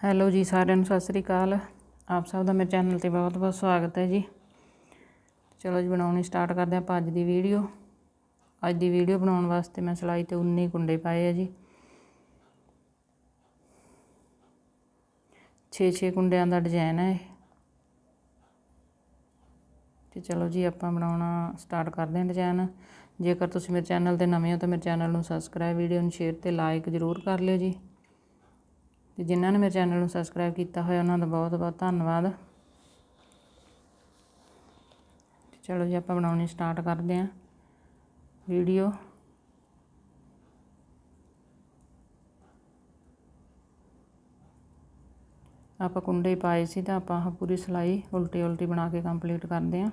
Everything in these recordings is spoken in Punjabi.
ਹੈਲੋ ਜੀ, ਸਾਰਿਆਂ ਨੂੰ ਸਤਿ ਸ੍ਰੀ ਅਕਾਲ। ਆਪ ਸਭ ਦਾ ਮੇਰੇ ਚੈਨਲ ਤੇ ਬਹੁਤ ਬਹੁਤ ਸਵਾਗਤ ਹੈ ਜੀ। ਚਲੋ ਜੀ, ਬਣਾਉਣੀ ਸਟਾਰਟ ਕਰਦੇ ਆਪਾਂ ਅੱਜ ਦੀ ਵੀਡੀਓ। ਅੱਜ ਦੀ ਵੀਡੀਓ ਬਣਾਉਣ ਵਾਸਤੇ ਮੈਂ ਸਿਲਾਈ ਤੇ 19 ਕੁੰਡੇ ਪਾਏ ਆ ਜੀ। 6-6 ਕੁੰਡਿਆਂ ਦਾ ਡਿਜ਼ਾਈਨ ਹੈ ਇਹ। ਤੇ ਚਲੋ ਜੀ, ਆਪਾਂ ਬਣਾਉਣਾ ਸਟਾਰਟ ਕਰਦੇ ਹਾਂ ਡਿਜ਼ਾਈਨ। ਜੇਕਰ ਤੁਸੀਂ ਮੇਰੇ ਚੈਨਲ ਤੇ ਨਵੇਂ ਹੋ ਤਾਂ ਮੇਰੇ ਚੈਨਲ ਨੂੰ ਸਬਸਕ੍ਰਾਈਬ ਵੀਡੀਓ ਨੂੰ ਸ਼ੇਅਰ ਤੇ ਲਾਈਕ ਜ਼ਰੂਰ ਕਰ ਲਿਓ ਜੀ। ਤੇ ਜਿਨ੍ਹਾਂ ਨੇ ਮੇਰੇ ਚੈਨਲ ਨੂੰ ਸਬਸਕ੍ਰਾਈਬ ਕੀਤਾ ਹੋਇਆ, ਉਹਨਾਂ ਦਾ ਬਹੁਤ ਬਹੁਤ ਧੰਨਵਾਦ। ਚਲੋ ਜੀ, ਆਪਾਂ ਬਣਾਉਣੀ ਸਟਾਰਟ ਕਰਦੇ ਹਾਂ। ਵੀਡੀਓ ਆਪਾਂ ਕੁੰਡੇ ਪਾਏ ਸੀ ਤਾਂ ਆਪਾਂ ਪੂਰੀ ਸਿਲਾਈ ਉਲਟੀ ਉਲਟੀ ਬਣਾ ਕੇ ਕੰਪਲੀਟ ਕਰਦੇ ਹਾਂ।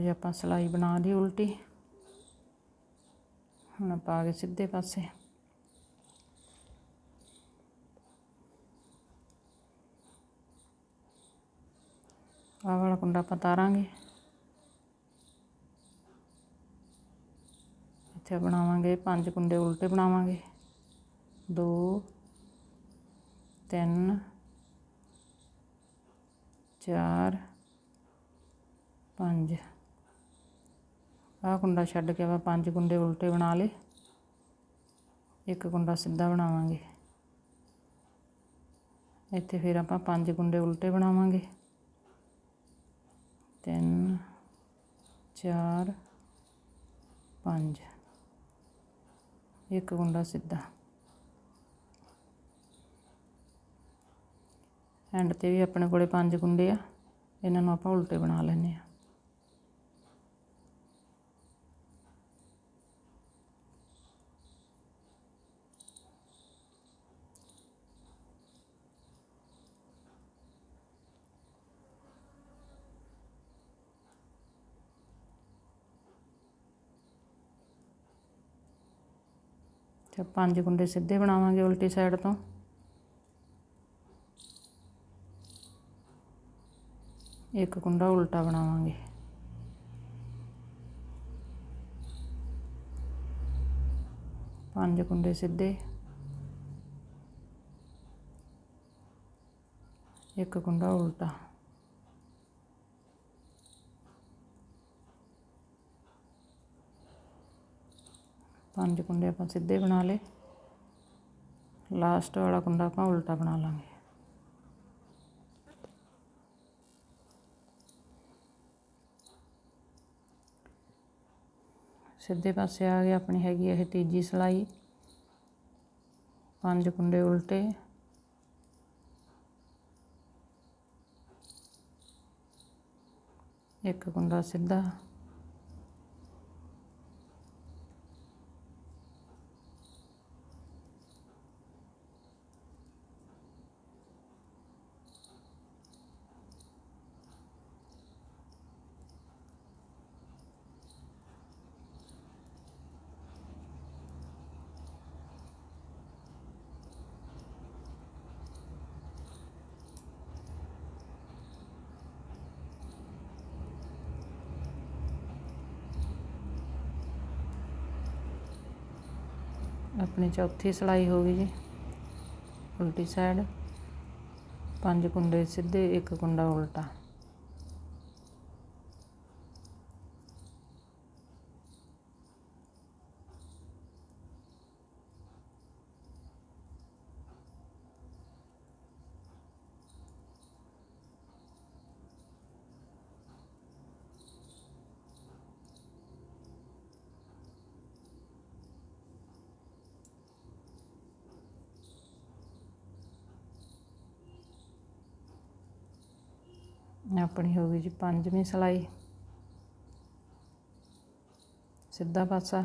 ਲਓ ਜੀ ਆਪਾਂ ਸਿਲਾਈ ਬਣਾ ਦੀ ਉਲਟੀ। ਹੁਣ ਆਪਾਂ ਆ ਗਏ ਸਿੱਧੇ ਪਾਸੇ। ਆਹ ਵਾਲਾ ਕੁੰਡਾ ਆਪਾਂ ਤਾਰਾਂਗੇ। ਇੱਥੇ ਬਣਾਵਾਂਗੇ ਪੰਜ ਕੁੰਡੇ ਉਲਟੇ ਬਣਾਵਾਂਗੇ। ਦੋ, ਤਿੰਨ, ਚਾਰ, ਪੰਜ। ਆਹ ਕੁੰਡਾ ਛੱਡ ਕੇ ਆਪਾਂ ਪੰਜ ਕੁੰਡੇ ਉਲਟੇ ਬਣਾ ਲਏ। ਇੱਕ ਕੁੰਡਾ ਸਿੱਧਾ ਬਣਾਵਾਂਗੇ। ਇੱਥੇ ਫਿਰ ਆਪਾਂ ਪੰਜ ਕੁੰਡੇ ਉਲਟੇ ਬਣਾਵਾਂਗੇ। ਤਿੰਨ, ਚਾਰ, ਪੰਜ। ਇੱਕ ਕੁੰਡਾ ਸਿੱਧਾ। ਐਂਡ ਤੇ ਵੀ ਆਪਣੇ ਕੋਲੇ ਪੰਜ ਕੁੰਡੇ ਆ। ਇਹਨਾਂ ਨੂੰ ਆਪਾਂ ਉਲਟੇ ਬਣਾ ਲੈਂਦੇ ਆ। ਤੇ ਪੰਜ ਕੁੰਡੇ ਸਿੱਧੇ ਬਣਾਵਾਂਗੇ ਉਲਟੀ ਸਾਈਡ ਤੋਂ। ਇੱਕ ਕੁੰਡਾ ਉਲਟਾ ਬਣਾਵਾਂਗੇ। ਪੰਜ ਕੁੰਡੇ ਸਿੱਧੇ। ਇੱਕ ਕੁੰਡਾ ਉਲਟਾ। ਪੰਜ ਕੁੰਡੇ ਆਪਾਂ ਸਿੱਧੇ ਬਣਾ ਲਏ। ਲਾਸਟ ਵਾਲਾ ਕੁੰਡਾ ਆਪਾਂ ਉਲਟਾ ਬਣਾ ਲਾਂਗੇ। ਸਿੱਧੇ ਪਾਸੇ ਆ ਗਿਆ ਆਪਣੀ ਹੈਗੀ ਇਹ ਤੀਜੀ ਸਲਾਈ। ਪੰਜ ਕੁੰਡੇ ਉਲਟੇ। ਇੱਕ ਕੁੰਡਾ ਸਿੱਧਾ। ਆਪਣੀ ਚੌਥੀ ਸਲਾਈ ਹੋ ਗਈ ਜੀ। ਉਲਟੀ ਸਾਈਡ ਪੰਜ ਕੁੰਡੇ ਸਿੱਧੇ ਇੱਕ ਕੁੰਡਾ ਉਲਟਾ। ਆਪਣੀ ਹੋ ਗਈ ਜੀ ਪੰਜਵੀਂ ਸਲਾਈ। ਸਿੱਧਾ ਪਾਸਾ,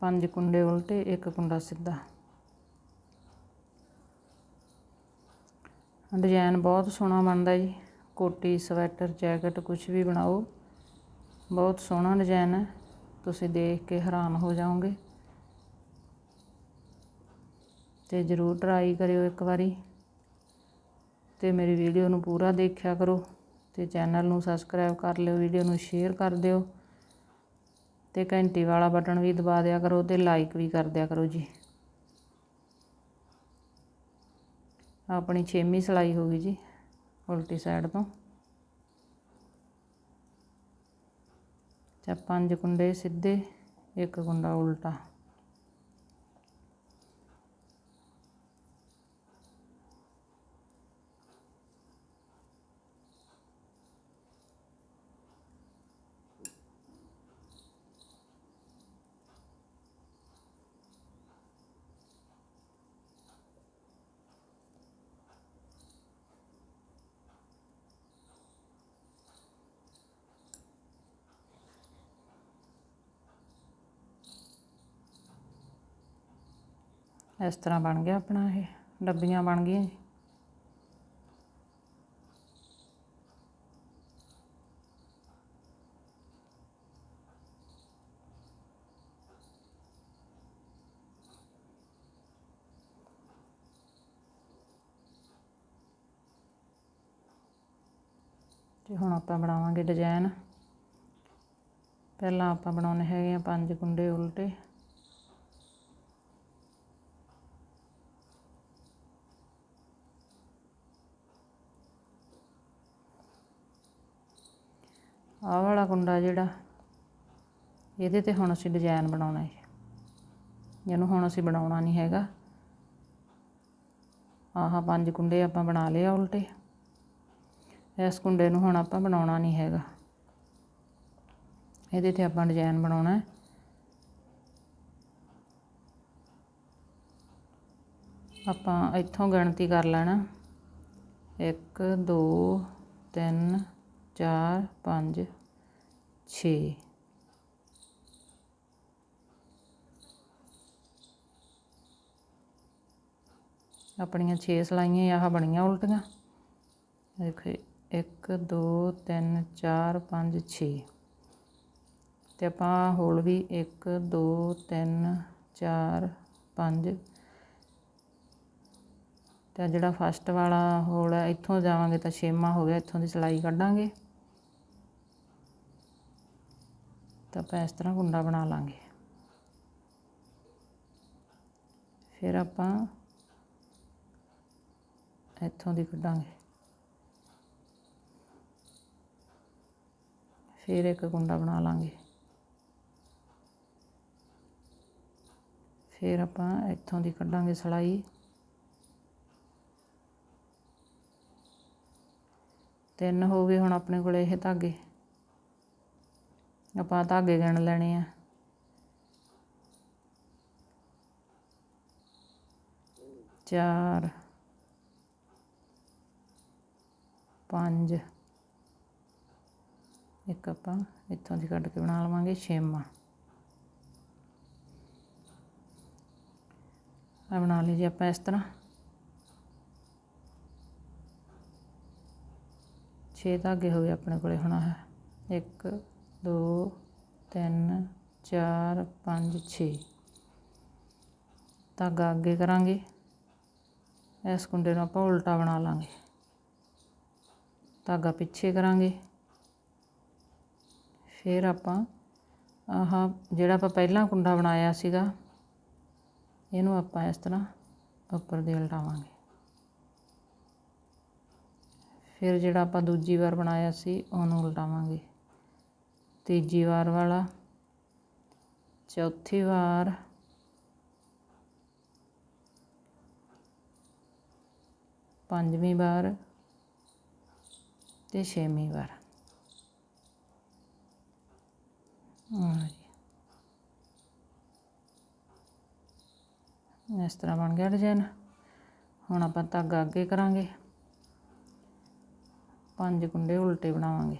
ਪੰਜ ਕੁੰਡੇ ਉਲਟੇ, ਇੱਕ ਕੁੰਡਾ ਸਿੱਧਾ। ਡਿਜ਼ਾਈਨ ਬਹੁਤ ਸੋਹਣਾ ਬਣਦਾ ਜੀ। ਕੋਟੀ, ਸਵੈਟਰ, ਜੈਕਟ ਕੁਝ ਵੀ ਬਣਾਓ। ਬਹੁਤ ਸੋਹਣਾ ਡਿਜ਼ਾਈਨ ਹੈ। ਤੁਸੀਂ ਦੇਖ ਕੇ ਹੈਰਾਨ ਹੋ ਜਾਓਗੇ। ਤੇ ਜਰੂਰ ਟਰਾਈ ਕਰਿਓ ਇੱਕ ਵਾਰੀ। ਤੇ ਮੇਰੀ ਵੀਡੀਓ ਨੂੰ ਪੂਰਾ ਦੇਖਿਆ ਕਰੋ ਤੇ ਚੈਨਲ ਨੂੰ ਸਬਸਕ੍ਰਾਈਬ ਕਰ ਲਿਓ, ਵੀਡੀਓ ਨੂੰ ਸ਼ੇਅਰ ਕਰ ਦਿਓ ਤੇ ਘੰਟੀ ਵਾਲਾ ਬਟਨ ਵੀ ਦਬਾ ਦਿਆ ਕਰੋ ਤੇ ਲਾਈਕ ਵੀ ਕਰ ਦਿਆ ਕਰੋ ਜੀ। ਆਪਣੀ 6ਵੀਂ ਸਲਾਈ ਹੋ ਗਈ ਜੀ, ਉਲਟੀ ਸਾਈਡ ਤੋਂ। ਚਾ ਪੰਜ ਕੁੰਡੇ ਸਿੱਧੇ, ਇੱਕ ਕੁੰਡਾ ਉਲਟਾ। ਇਸ ਤਰ੍ਹਾਂ ਬਣ ਗਿਆ ਆਪਣਾ ਇਹ, ਡੱਬੀਆਂ ਬਣ ਗਈਆਂ ਜੀ। ਤੇ ਹੁਣ ਆਪਾਂ ਬਣਾਵਾਂਗੇ ਡਿਜ਼ਾਈਨ ਪਹਿਲਾਂ ਆਪਾਂ ਬਣਾਉਣੇ ਹੈਗੇ ਆ ਪੰਜ ਕੁੰਡੇ ਉਲਟੇ। ਆਹ ਵਾਲਾ ਕੁੰਡਾ ਜਿਹੜਾ, ਇਹਦੇ ਤੇ ਹੁਣ ਅਸੀਂ ਡਿਜ਼ਾਈਨ ਬਣਾਉਣਾ ਹੈ। ਇਹਨੂੰ ਹੁਣ ਅਸੀਂ ਬਣਾਉਣਾ ਨਹੀਂ ਹੈਗਾ। ਆਹ ਪੰਜ ਕੁੰਡੇ ਆਪਾਂ ਬਣਾ ਲਏ ਆ ਉਲਟੇ। ਇਸ ਕੁੰਡੇ ਨੂੰ ਹੁਣ ਆਪਾਂ ਬਣਾਉਣਾ ਨਹੀਂ ਹੈਗਾ। ਇਹਦੇ ਤੇ ਆਪਾਂ ਡਿਜ਼ਾਈਨ ਬਣਾਉਣਾ ਹੈ। ਆਪਾਂ ਇੱਥੋਂ ਗਿਣਤੀ ਕਰ ਲੈਣਾ। 1 2 3 ਚਾਰ, ਪੰਜ, ਛੇ। ਆਪਣੀਆਂ 6 ਸਲਾਈਆਂ ਆਹ ਬਣੀਆਂ ਉਲਟੀਆਂ। ਦੇਖੋ 1 2 3 4 5 6 ਤੇ ਆਪਾਂ ਹੋਲ ਵੀ 1 2 3 4 5 ਤੇ ਜਿਹੜਾ ਫਸਟ ਵਾਲਾ ਹੋਲ ਹੈ, ਇੱਥੋਂ ਜਾਵਾਂਗੇ ਤਾਂ ਛੇਵਾਂ ਹੋ ਗਿਆ, ਇੱਥੋਂ ਦੀ ਸਿਲਾਈ ਕੱਢਾਂਗੇ। ਤਾਂ ਆਪਾਂ ਇਸ ਤਰ੍ਹਾਂ ਗੁੰਡਾ ਬਣਾ ਲਾਂਗੇ। ਫਿਰ ਆਪਾਂ ਇੱਥੋਂ ਦੀ ਕੱਢਾਂਗੇ। ਫਿਰ ਇੱਕ ਗੁੰਡਾ ਬਣਾ ਲਾਂਗੇ। ਫਿਰ ਆਪਾਂ ਇੱਥੋਂ ਦੀ ਕੱਢਾਂਗੇ ਸਲਾਈ। ਤਿੰਨ ਹੋ ਗਏ ਹੁਣ ਆਪਣੇ ਕੋਲ ਇਹ ਧਾਗੇ। ਆਪਾਂ ਧਾਗੇ ਗਿਣ ਲੈਣੇ ਆ। ਚਾਰ, ਪੰਜ, ਇੱਕ ਆਪਾਂ ਇੱਥੋਂ ਦੀ ਕੱਢ ਕੇ ਬਣਾ ਲਵਾਂਗੇ ਛੇਵਾਂ। ਆ ਬਣਾ ਲਈ ਜੀ ਆਪਾਂ ਇਸ ਤਰ੍ਹਾਂ। ਛੇ ਧਾਗੇ ਹੋ ਗਏ ਆਪਣੇ ਕੋਲੇ ਹੁਣ ਆਹ। ਇੱਕ, ਦੋ, ਤਿੰਨ, ਚਾਰ, ਪੰਜ, ਛੇ। ਧਾਗਾ ਅੱਗੇ ਕਰਾਂਗੇ। ਇਸ ਕੁੰਡੇ ਨੂੰ ਆਪਾਂ ਉਲਟਾ ਬਣਾ ਲਾਂਗੇ। ਧਾਗਾ ਪਿੱਛੇ ਕਰਾਂਗੇ। ਫਿਰ ਆਪਾਂ ਆਹ ਜਿਹੜਾ ਆਪਾਂ ਪਹਿਲਾਂ ਕੁੰਡਾ ਬਣਾਇਆ ਸੀਗਾ, ਇਹਨੂੰ ਆਪਾਂ ਇਸ ਤਰ੍ਹਾਂ ਉੱਪਰ ਦੇ ਉਲਟਾਵਾਂਗੇ। ਫਿਰ ਜਿਹੜਾ ਆਪਾਂ ਦੂਜੀ ਵਾਰ ਬਣਾਇਆ ਸੀ, ਉਹਨੂੰ ਉਲਟਾਵਾਂਗੇ। ਤੀਜੀ ਵਾਰ ਵਾਲਾ, ਚੌਥੀ ਵਾਰ। ਪੰਜਵੀਂ ਵਾਰ ਤੇ ਛੇਵੀਂ ਵਾਰ। ਇਸ ਤਰ੍ਹਾਂ ਬਣ ਗਿਆ ਡਿਜ਼ਾਈਨ ਹੁਣ ਆਪਾਂ ਧਾਗਾ ਅੱਗੇ ਕਰਾਂਗੇ। ਪੰਜ ਕੁੰਡੇ ਉਲਟੇ ਬਣਾਵਾਂਗੇ।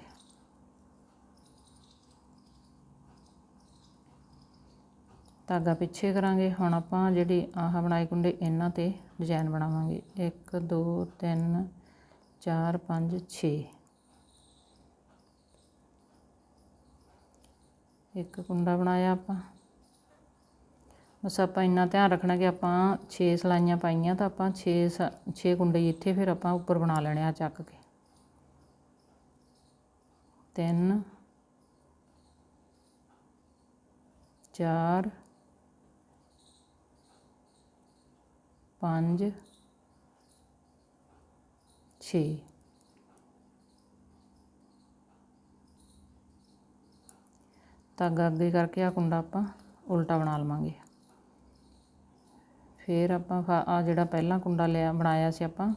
ਧਾਗਾ ਪਿੱਛੇ ਕਰਾਂਗੇ। ਹੁਣ ਆਪਾਂ ਜਿਹੜੀ ਆਹ ਬਣਾਏ ਕੁੰਡੇ, ਇਹਨਾਂ ਤੇ ਡਿਜ਼ਾਈਨ ਬਣਾਵਾਂਗੇ। 1 2 3 4 5 6 ਇੱਕ ਕੁੰਡਾ ਬਣਾਇਆ ਆਪਾਂ। ਬਸ ਆਪਾਂ ਇੰਨਾ ਧਿਆਨ ਰੱਖਣਾ ਕਿ ਆਪਾਂ 6 ਸਲਾਈਆਂ ਪਾਈਆਂ ਤਾਂ ਆਪਾਂ 6 6 ਕੁੰਡੇ ਇੱਥੇ ਫਿਰ ਆਪਾਂ ਉੱਪਰ ਬਣਾ ਲੈਣੇ ਆ ਚੱਕ ਕੇ। 3 4 5 6 ਧਾਗਾ ਅੱਗੇ ਕਰਕੇ ਆ ਕੁੰਡਾ ਆਪਾਂ, ਉਲਟਾ ਬਣਾ ਲਵਾਂਗੇ। ਫਿਰ ਆਪਾਂ ਆ ਜਿਹੜਾ ਪਹਿਲਾਂ ਕੁੰਡਾ ਲਿਆ, ਬਣਾਇਆ ਸੀ ਆਪਾਂ,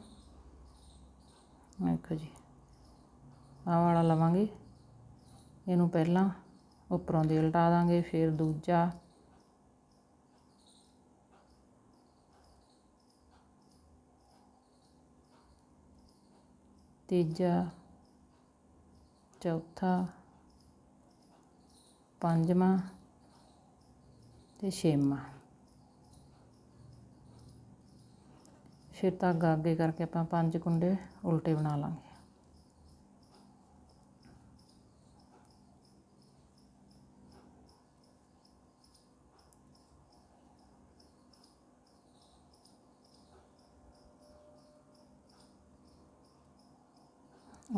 ਦੇਖੋ ਜੀ, ਆਹ ਵਾਲਾ ਲਵਾਂਗੇ। ਇਹਨੂੰ ਪਹਿਲਾਂ ਉੱਪਰੋਂ ਦੀ ਉਲਟਾ ਦਾਂਗੇ, ਫਿਰ ਦੂਜਾ। ਤੀਜਾ, ਚੌਥਾ, ਪੰਜਵਾਂ ਤੇ ਛੇਵਾਂ। ਫਿਰ ਧਾਗਾ ਅੱਗੇ ਕਰਕੇ ਆਪਾਂ ਪੰਜ ਕੁੰਡੇ ਉਲਟੇ ਬਣਾ ਲਾਂਗੇ।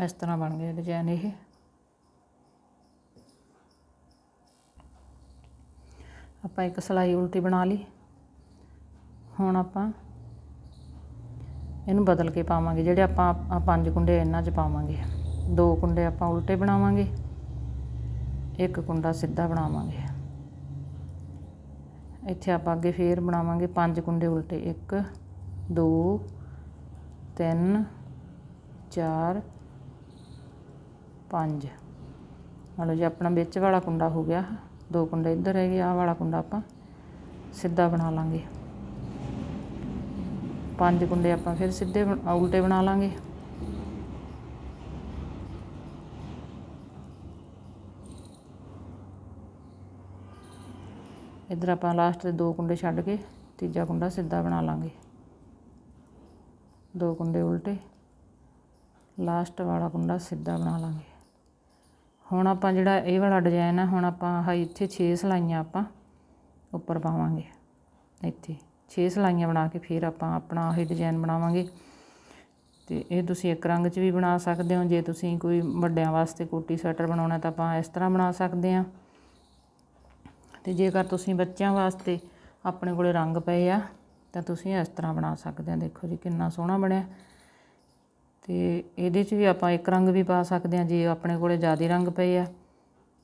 ਇਸ ਤਰ੍ਹਾਂ ਬਣ ਗਿਆ ਡਿਜ਼ਾਈਨ ਇਹ। ਆਪਾਂ ਇੱਕ ਸਲਾਈ ਉਲਟੀ ਬਣਾ ਲਈ। ਹੁਣ ਆਪਾਂ ਇਹਨੂੰ ਬਦਲ ਕੇ ਪਾਵਾਂਗੇ, ਜਿਹੜੇ ਆਪਾਂ ਆ ਪੰਜ ਕੁੰਡੇ ਇਹਨਾਂ 'ਚ ਪਾਵਾਂਗੇ। ਦੋ ਕੁੰਡੇ ਆਪਾਂ ਉਲਟੇ ਬਣਾਵਾਂਗੇ, ਇੱਕ ਕੁੰਡਾ ਸਿੱਧਾ ਬਣਾਵਾਂਗੇ। ਇੱਥੇ ਆਪਾਂ ਅੱਗੇ ਫੇਰ ਬਣਾਵਾਂਗੇ ਪੰਜ ਕੁੰਡੇ ਉਲਟੇ 1 2 3 4 5 ਮੰਨ ਜੇ ਆਪਣਾ ਵਿੱਚ ਵਾਲਾ ਕੁੰਡਾ ਹੋ ਗਿਆ, ਦੋ ਕੁੰਡੇ ਇੱਧਰ ਰਹਿ ਗਏ ਆਹ ਵਾਲਾ ਕੁੰਡਾ ਆਪਾਂ ਸਿੱਧਾ ਬਣਾ ਲਾਂਗੇ। ਪੰਜ ਕੁੰਡੇ ਆਪਾਂ ਫਿਰ ਸਿੱਧੇ ਉਲਟੇ ਬਣਾ ਲਾਂਗੇ। ਇੱਧਰ ਆਪਾਂ ਲਾਸਟ ਦੇ ਦੋ ਕੁੰਡੇ ਛੱਡ ਕੇ ਤੀਜਾ ਕੁੰਡਾ ਸਿੱਧਾ ਬਣਾ ਲਾਂਗੇ। ਦੋ ਕੁੰਡੇ ਉਲਟੇ ਲਾਸਟ ਵਾਲਾ ਕੁੰਡਾ ਸਿੱਧਾ ਬਣਾ ਲਾਂਗੇ। ਹੁਣ ਆਪਾਂ ਜਿਹੜਾ ਇਹ ਵਾਲਾ ਡਿਜ਼ਾਈਨ ਹੈ ਹੁਣ ਆਪਾਂ ਆਹ ਇੱਥੇ 6 ਸਲਾਈਆਂ ਆਪਾਂ ਉੱਪਰ ਪਾਵਾਂਗੇ। ਇੱਥੇ 6 ਸਲਾਈਆਂ ਬਣਾ ਕੇ ਫਿਰ ਆਪਾਂ ਆਪਣਾ ਆਹੀ ਡਿਜ਼ਾਈਨ ਬਣਾਵਾਂਗੇ। ਤੇ ਇਹ ਤੁਸੀਂ ਇੱਕ ਰੰਗ 'ਚ ਵੀ ਬਣਾ ਸਕਦੇ ਹੋ। ਜੇ ਤੁਸੀਂ ਕੋਈ ਵੱਡਿਆਂ ਵਾਸਤੇ ਕੋਟੀ ਸਵੈਟਰ ਬਣਾਉਣਾ ਤਾਂ ਆਪਾਂ ਇਸ ਤਰ੍ਹਾਂ ਬਣਾ ਸਕਦੇ ਹਾਂ। ਤੇ ਜੇਕਰ ਤੁਸੀਂ ਬੱਚਿਆਂ ਵਾਸਤੇ ਆਪਣੇ ਕੋਲੇ ਰੰਗ ਪਏ ਆ, ਤਾਂ ਤੁਸੀਂ ਇਸ ਤਰ੍ਹਾਂ ਬਣਾ ਸਕਦੇ ਆ। ਦੇਖੋ ਜੀ, ਕਿੰਨਾ ਸੋਹਣਾ ਬਣਿਆ। ਅਤੇ ਇਹਦੇ 'ਚ ਵੀ ਆਪਾਂ ਇੱਕ ਰੰਗ ਵੀ ਪਾ ਸਕਦੇ ਹਾਂ, ਜੇ ਆਪਣੇ ਕੋਲ ਜ਼ਿਆਦਾ ਰੰਗ ਪਏ ਆ।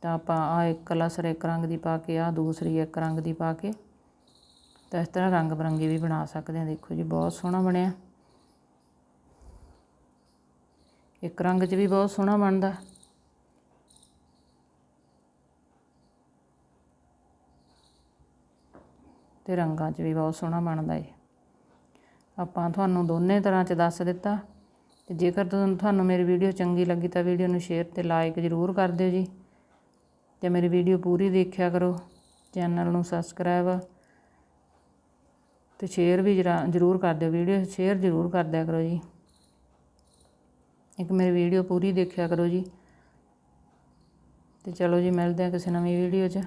ਤਾਂ ਆਪਾਂ ਆਹ ਇੱਕ ਕਲਸਰ ਇੱਕ ਰੰਗ ਦੀ ਪਾ ਕੇ, ਆਹ ਦੂਸਰੀ ਇੱਕ ਰੰਗ ਦੀ ਪਾ ਕੇ ਤਾਂ ਇਸ ਤਰ੍ਹਾਂ ਰੰਗ ਬਰੰਗੀ ਵੀ ਬਣਾ ਸਕਦੇ ਹਾਂ। ਦੇਖੋ ਜੀ, ਬਹੁਤ ਸੋਹਣਾ ਬਣਿਆ। ਇੱਕ ਰੰਗ 'ਚ ਵੀ ਬਹੁਤ ਸੋਹਣਾ ਬਣਦਾ। ਤੇ ਰੰਗਾਂ 'ਚ ਵੀ ਬਹੁਤ ਸੋਹਣਾ ਬਣਦਾ ਏ। ਆਪਾਂ ਤੁਹਾਨੂੰ ਦੋਨੇ ਤਰ੍ਹਾਂ 'ਚ ਦੱਸ ਦਿੱਤਾ। ਤੇ ਜੇਕਰ ਤੁਹਾਨੂੰ ਮੇਰੀ ਵੀਡੀਓ ਚੰਗੀ ਲੱਗੀ ਤਾਂ ਵੀਡੀਓ ਨੂੰ ਸ਼ੇਅਰ ਤੇ ਲਾਈਕ ਜ਼ਰੂਰ ਕਰ ਦਿਓ ਜੀ। ਤੇ ਮੇਰੀ ਵੀਡੀਓ ਪੂਰੀ ਦੇਖਿਆ ਕਰੋ। ਚੈਨਲ ਨੂੰ ਸਬਸਕ੍ਰਾਈਬ ਤੇ ਸ਼ੇਅਰ ਵੀ ਜ਼ਰੂਰ ਕਰ ਦਿਓ। ਵੀਡੀਓ ਸ਼ੇਅਰ ਜ਼ਰੂਰ ਕਰ ਦਿਆ ਕਰੋ ਜੀ। ਇੱਕ ਮੇਰੀ ਵੀਡੀਓ ਪੂਰੀ ਦੇਖਿਆ ਕਰੋ ਜੀ। ਤੇ ਚਲੋ ਜੀ, ਮਿਲਦੇ ਆ ਕਿਸੇ ਨਵੀਂ ਵੀਡੀਓ 'ਚ।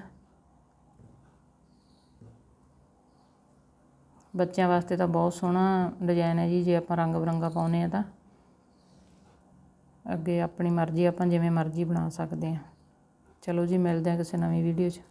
ਬੱਚਿਆਂ ਵਾਸਤੇ ਤਾਂ ਬਹੁਤ ਸੋਹਣਾ ਡਿਜ਼ਾਈਨ ਹੈ ਜੀ, ਜੇ ਆਪਾਂ ਰੰਗ ਬਰੰਗਾ ਪਾਉਨੇ ਆ ਤਾਂ। ਅੱਗੇ ਆਪਣੀ ਮਰਜ਼ੀ, ਆਪਾਂ ਜਿਵੇਂ ਮਰਜ਼ੀ ਬਣਾ ਸਕਦੇ ਹਾਂ। ਚਲੋ ਜੀ, ਮਿਲਦੇ ਹਾਂ ਕਿਸੇ ਨਵੀਂ ਵੀਡੀਓ 'ਚ।